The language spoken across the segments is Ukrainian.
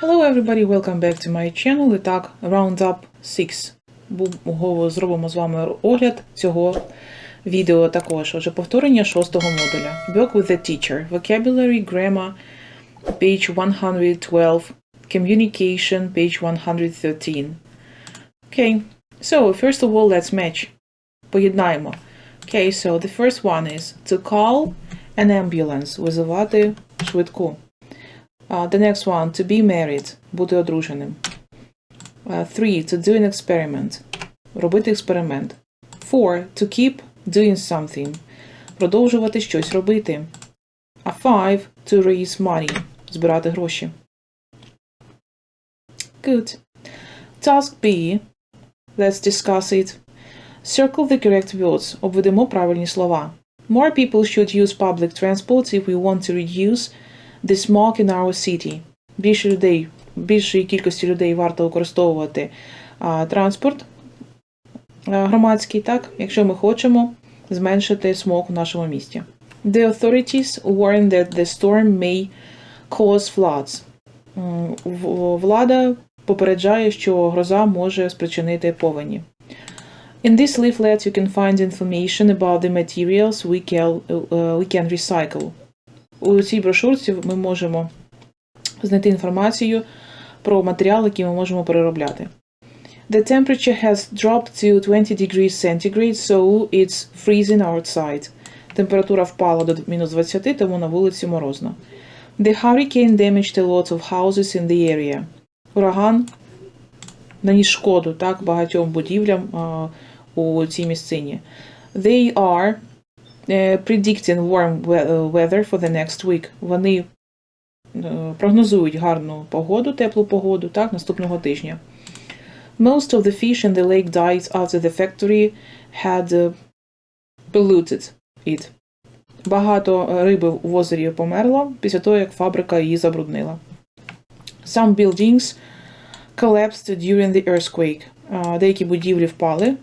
Hello everybody, welcome back to my channel. І так, Roundup 6. Бу- Зробимо з вами огляд цього відео також. Отже, повторення шостого модуля. Work with the teacher. Vocabulary, grammar, page 112. Communication, page 113. Okay, so first of all, let's match. Поєднаємо. Okay, so the first one is to call an ambulance. Визивати швидку. Uh, the next one, to be married, бути одруженим. Uh, three, to do an experiment, робити експеримент. Four, to keep doing something, продовжувати щось робити. A five, to raise money, збирати гроші. Good. Task B. Let's discuss it. Circle the correct words. Обведемо правильні слова. More people should use public transport if we want to reduce the smoke in our city. Більше людей, більшої кількості людей варто використовувати а, транспорт а, громадський, так, якщо ми хочемо зменшити смог в нашому місті. The authorities warn that the storm may cause floods. Влада попереджає, що гроза може спричинити повені. In this leaflet you can find information about the materials we can, uh, we can recycle. У цій брошурці ми можемо знайти інформацію про матеріали, які ми можемо переробляти. The temperature has dropped to 20 degrees centigrade, so it's freezing outside. Температура впала до мінус 20, тому на вулиці морозно. The hurricane damaged a lot of houses in the area. Ураган наніс шкоду так, багатьом будівлям а, у цій місцині. They are predicting warm weather for the next week. Вони е, прогнозують гарну погоду, теплу погоду, так, наступного тижня. Most of the fish in the lake died after the factory had polluted it. Багато риби в озері померло після того, як фабрика її забруднила. Some buildings collapsed during the earthquake. Деякі будівлі впали,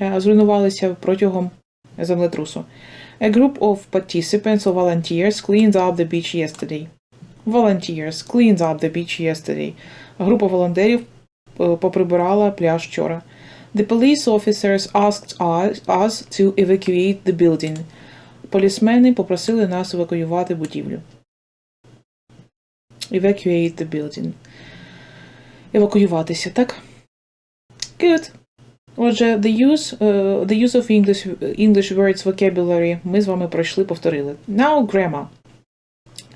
е, зруйнувалися протягом землетрусу. A group of participants or volunteers cleaned up the beach yesterday. Volunteers cleaned up the beach yesterday. Група волонтерів е, поприбирала пляж вчора. The police officers asked us to evacuate the building. Полісмени попросили нас евакуювати будівлю. Evacuate the building. Евакуюватися, так? Good. Отже, the use, е, the use of English, English words vocabulary ми з вами пройшли, повторили. Now grammar.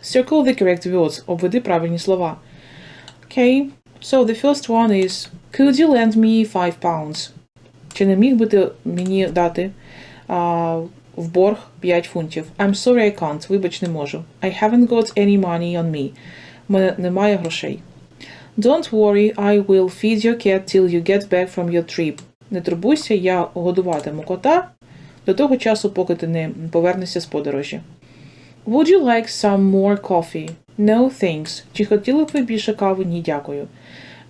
Circle the correct words. Обведи правильні слова. Okay. So the first one is Could you lend me five pounds? Чи не міг би ти мені дати а, в борг 5 фунтів? I'm sorry I can't. Вибач, не можу. I haven't got any money on me. У мене немає грошей. Don't worry, I will feed your cat till you get back from your trip. Не турбуйся, я годуватиму кота до того часу, поки ти не повернешся з подорожі. Would you like some more coffee? No, thanks. Чи хотіли б ви більше кави? Ні, дякую.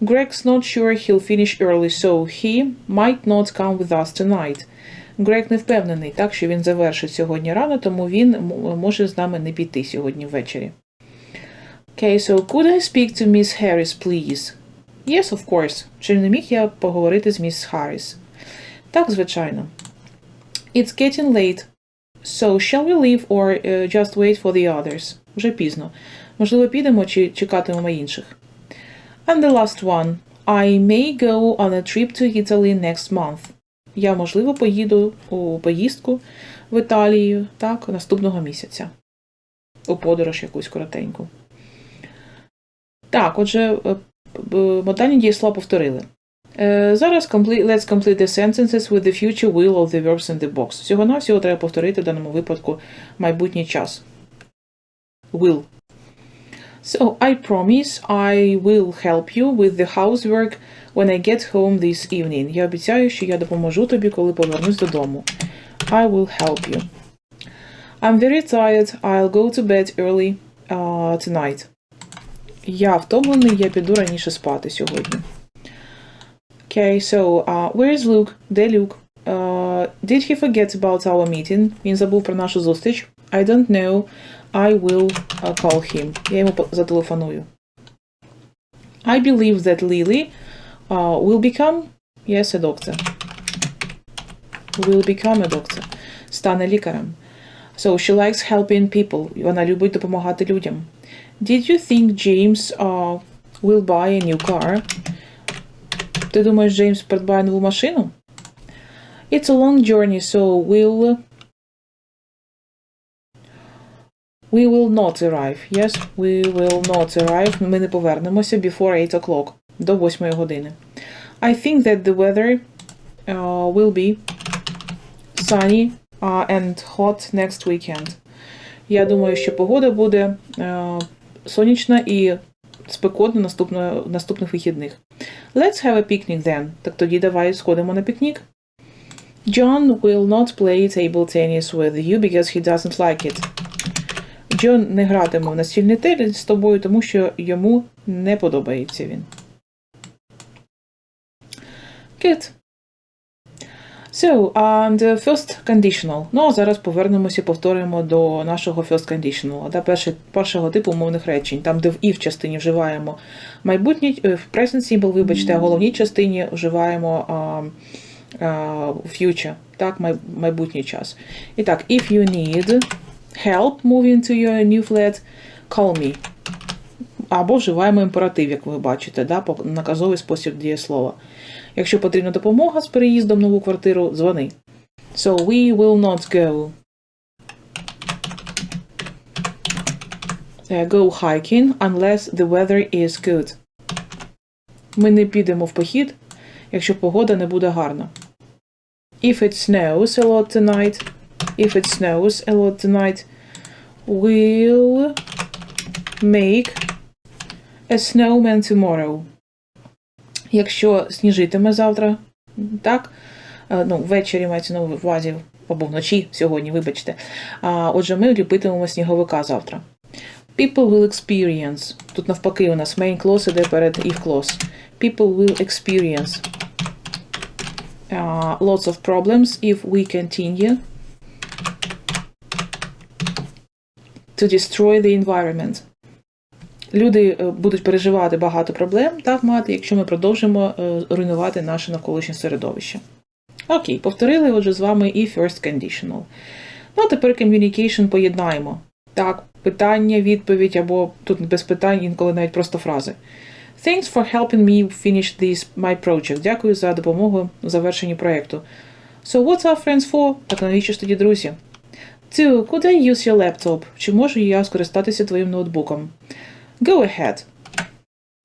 Greg's not sure he'll finish early, so he might not come with us tonight. Грег не впевнений, так, що він завершить сьогодні рано, тому він може з нами не піти сьогодні ввечері. Okay, so could I speak to Miss Harris, please? Yes, of course. Чи не міг я поговорити з міс Харріс? Так, звичайно. It's getting late. So, shall we leave or uh, just wait for the others? Вже пізно. Можливо, підемо чи чекатимемо інших. And the last one. I may go on a trip to Italy next month. Я, можливо, поїду у поїздку в Італію, так, наступного місяця. У подорож якусь коротеньку. Так, отже, е, модальні дієслова повторили. Е, Зараз let's complete the sentences with the future will of the verbs in the box. Всього на всього треба повторити в даному випадку майбутній час. Will. So, I promise I will help you with the housework when I get home this evening. Я обіцяю, що я допоможу тобі, коли повернусь додому. I will help you. I'm very tired. I'll go to bed early uh, tonight. Я втомлений, я піду раніше спати сьогодні. Okay, so, uh, where is Luke? Де Люк? Uh, did he forget about our meeting? Він забув про нашу зустріч. I don't know. I will uh, call him. Я йому зателефоную. I believe that Lily uh, will become, yes, a doctor. Will become a doctor. Стане лікарем. So she likes helping people. Вона любить допомагати людям. Did you think James uh, will buy a new car? Ти думаєш, Джеймс придбає нову машину? It's a long journey, so we'll We will not arrive. Yes, we will not arrive. Ми не повернемося before 8 o'clock. До 8 години. I think that the weather uh, will be sunny uh, and hot next weekend. Я думаю, що погода буде uh, сонячна і спекотна наступно, наступних вихідних. Let's have a picnic then. Так тоді давай сходимо на пікнік. John will not play table tennis with you because he doesn't like it. Джон не гратиме в настільний теніс з тобою, тому що йому не подобається він. Good. So, and the first conditional. Ну, а зараз повернемося і повторимо до нашого first conditional, да, перший, першого типу умовних речень, там, де в і в частині вживаємо майбутній, в present simple, вибачте, а в головній частині вживаємо uh, uh, future, так, май, майбутній час. І так, if you need help moving to your new flat, call me. Або вживаємо імператив, як ви бачите, да, наказовий спосіб дієслова. Якщо потрібна допомога з переїздом в нову квартиру, дзвони. So we will not go. Go hiking unless the weather is good. Ми не підемо в похід, якщо погода не буде гарна. If it snows a lot tonight, if it snows a lot tonight, we'll make a snowman tomorrow. Якщо сніжитиме завтра, так, ну, ввечері мається на увазі, або вночі сьогодні, вибачте. А, Отже, ми ліпитимемо сніговика завтра. People will experience. Тут навпаки у нас main clause іде перед if clause. People will experience uh, lots of problems if we continue to destroy the environment. Люди будуть переживати багато проблем, так мати, якщо ми продовжимо руйнувати наше навколишнє середовище. Окей, повторили отже з вами і first conditional. Ну, а тепер communication поєднаємо. Так, питання, відповідь, або тут без питань, інколи навіть просто фрази. Thanks for helping me finish this my project. Дякую за допомогу у завершенні проєкту. So, what's our friends for? Так навіщо ж тоді друзі? Two, could I use your laptop? Чи можу я скористатися твоїм ноутбуком? Go ahead.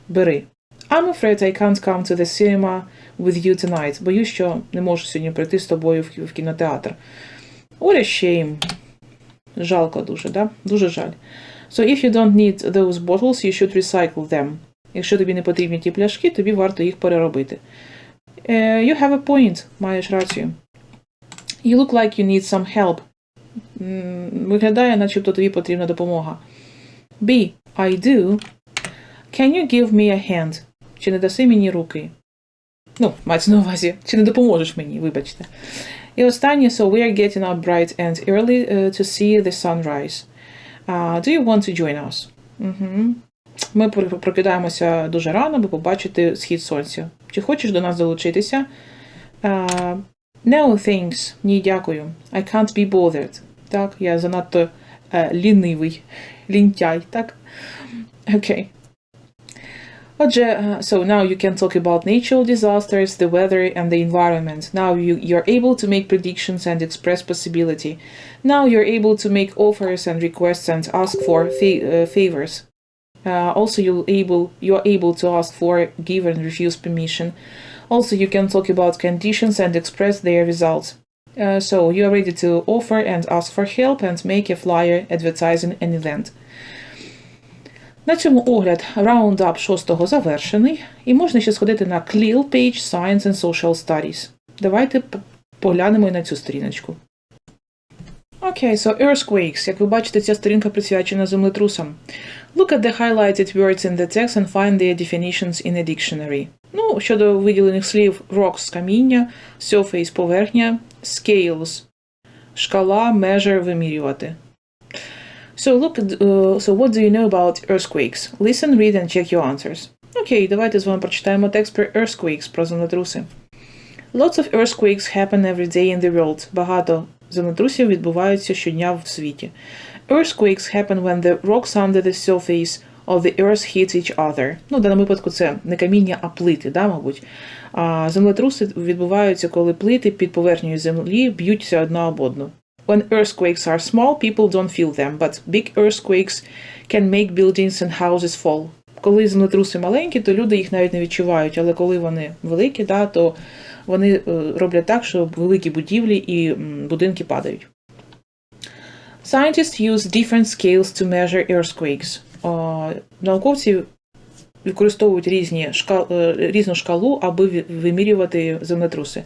Бери. I'm afraid I can't come to the cinema with you tonight. Боюсь, що не можу сьогодні прийти з тобою в, кінотеатр. What a shame. Жалко дуже, да? Дуже жаль. So if you don't need those bottles, you should recycle them. Якщо тобі не потрібні ті пляшки, тобі варто їх переробити. Uh, you have a point. Маєш рацію. You look like you need some help. Виглядає, начебто тобі потрібна допомога. B. I do. Can you give me a hand? Чи не даси мені руки? Ну, мається на увазі, чи не допоможеш мені, вибачте. І останнє, so we are getting up bright and early uh, to see the sunrise. Uh, do you want to join us? Угу. Ми прокидаємося дуже рано, аби побачити схід сонця. Чи хочеш до нас долучитися? Uh, no, thanks. Ні, дякую. I can't be bothered. Так, я занадто uh, лінивий, лінтяй, так? Окей. Okay. Отже, so now you can talk about natural disasters, the weather, and the environment. Now you, you're able to make predictions and express possibility. Now you're able to make offers and requests and ask for fa- uh, favors. Uh, also, you're able you are able to ask for, give, and refuse permission. Also, you can talk about conditions and express their results. Uh, so you are ready to offer and ask for help and make a flyer advertising an event. На цьому огляд раундап 6 завершений, і можна ще сходити на CLIL Page Science and Social Studies. Давайте поглянемо і на цю сторіночку. Окей, so earthquakes. Як ви бачите, ця сторінка присвячена землетрусам. Look at the highlighted words in the text and find their definitions in a dictionary. Ну, щодо виділених слів rocks – каміння, surface – поверхня, scales – шкала, measure – вимірювати. So look, uh, so what do you know about earthquakes? Listen, read and check your answers. Окей, давайте з вами прочитаємо текст про earthquakes, про землетруси. Lots of earthquakes happen every day in the world. Багато землетрусів відбуваються щодня в світі. Earthquakes happen when the rocks under the surface of the earth hit each other. Ну, в даному випадку це не каміння, а плити, да, мабуть. А землетруси відбуваються, коли плити під поверхнею землі б'ються одна об одну. When earthquakes are small, people don't feel them, but big earthquakes can make buildings and houses fall. Коли землетруси маленькі, то люди їх навіть не відчувають, але коли вони великі, да, то вони е, роблять так, що великі будівлі і будинки падають. Scientists use different scales to measure earthquakes. Науковці використовують різні шкал, е, різну шкалу, аби вимірювати землетруси.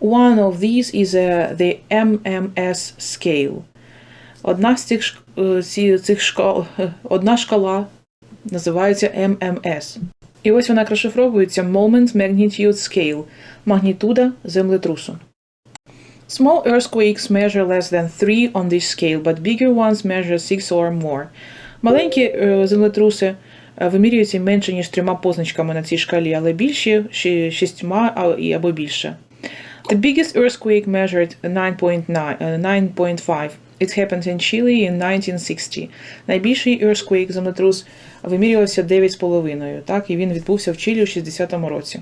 One of these is uh, the MMS scale. Одна з цих, е, цих шкал, одна шкала називається MMS. І ось вона розшифровується Moment Magnitude Scale – магнітуда землетрусу. Small earthquakes measure less than 3 on this scale, but bigger ones measure 6 or more. Маленькі е, землетруси е, вимірюються менше, ніж трьома позначками на цій шкалі, але більші шістьма або більше. The biggest earthquake measured 9.9, е, 9.5. It happened in Chile in 1960. Найбільший earthquake, землетрус, вимірювався 9,5, так, і він відбувся в Чилі у 60-му році.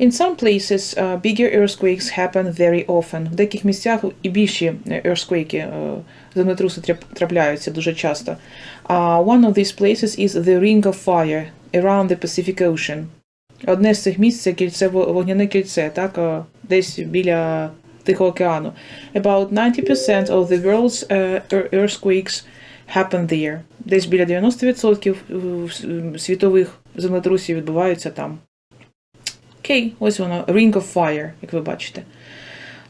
In some places, uh, bigger earthquakes happen very often. В деяких місцях і більші е, earthquake, е, землетруси трап- трапляються дуже часто. Uh, one of these places is the Ring of Fire around the Pacific Ocean. Одне з цих місць це кільце вогняне кільце, так, е, десь біля Тихого океану. About 90% of the world's uh, ear- earthquakes happen there. Десь біля 90% світових землетрусів відбуваються там. Окей, ось воно. Ring of Fire, як ви бачите.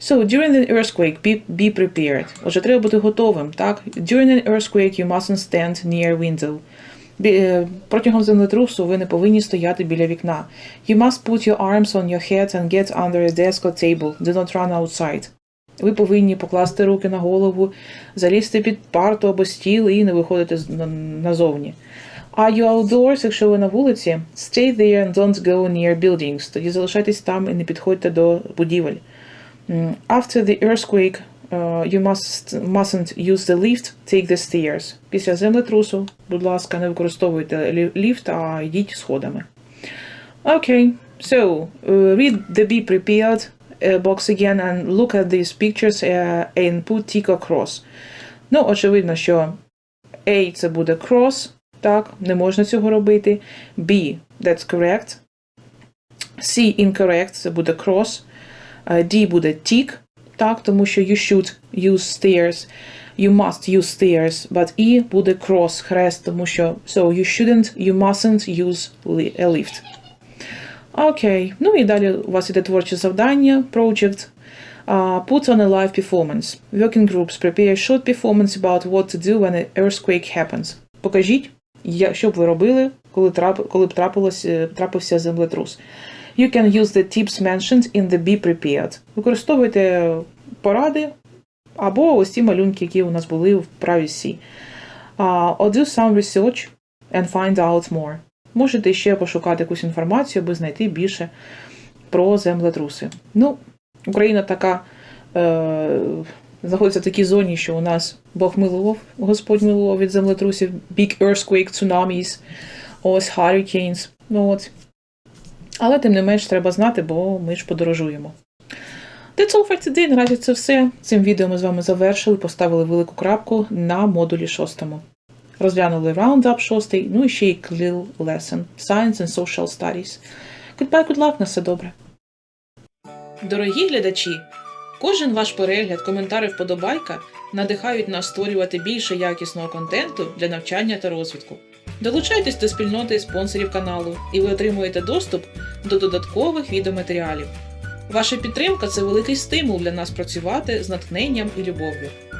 So, during the earthquake, be, be prepared. Отже, треба бути готовим, так? During an earthquake, you mustn't stand near window. Е, Протягом землетрусу ви не повинні стояти біля вікна. You must put your arms on your head and get under a desk or table. Do not run outside. Ви повинні покласти руки на голову, залізти під парту або стіл і не виходити назовні. Are you outdoors, якщо ви на вулиці? Stay there and don't go near buildings. Тоді залишайтесь там і не підходьте до будівель. After the earthquake, uh, you must, mustn't use the lift, take the stairs. Після землетрусу, будь ласка, не використовуйте ліфт, а йдіть сходами. Okay, so uh, read the be prepared box again and look at these pictures uh, and put tick or cross. Ну, очевидно, що A це буде cross, так, не можна цього робити. B, that's correct. C incorrect, це буде cross. Е, D буде tick, так, тому що you should use stairs. You must use stairs, but E буде cross, хрест, тому що so you shouldn't, you mustn't use li- a lift. Окей, ну і далі у вас іде творче завдання, project. Uh, put on a live performance. Working groups prepare a short performance about what to do when an earthquake happens. Покажіть, що б ви робили, коли, трап, коли б трапилось, е, трапився землетрус. You can use the tips mentioned in the Be Prepared. Використовуйте поради або ось ці малюнки, які у нас були в праві C. Uh, or do some research and find out more. Можете ще пошукати якусь інформацію, аби знайти більше про землетруси. Ну, Україна така е, знаходиться в такій зоні, що у нас Бог милував, Господь милував від землетрусів, big earthquake, tsunamis, ось hurricanes. Ну от. Але тим не менш треба знати, бо ми ж подорожуємо. That's all for today. Наразі це все. Цим відео ми з вами завершили, поставили велику крапку на модулі шостому. Розглянули Roundup 6, ну і ще й CLIL Lesson Science and Social Studies. Goodbye, good luck, на все добре. Дорогі глядачі, кожен ваш перегляд, коментар вподобайка надихають нас створювати більше якісного контенту для навчання та розвитку. Долучайтесь до спільноти спонсорів каналу, і ви отримуєте доступ до додаткових відеоматеріалів. Ваша підтримка це великий стимул для нас працювати з натхненням і любов'ю.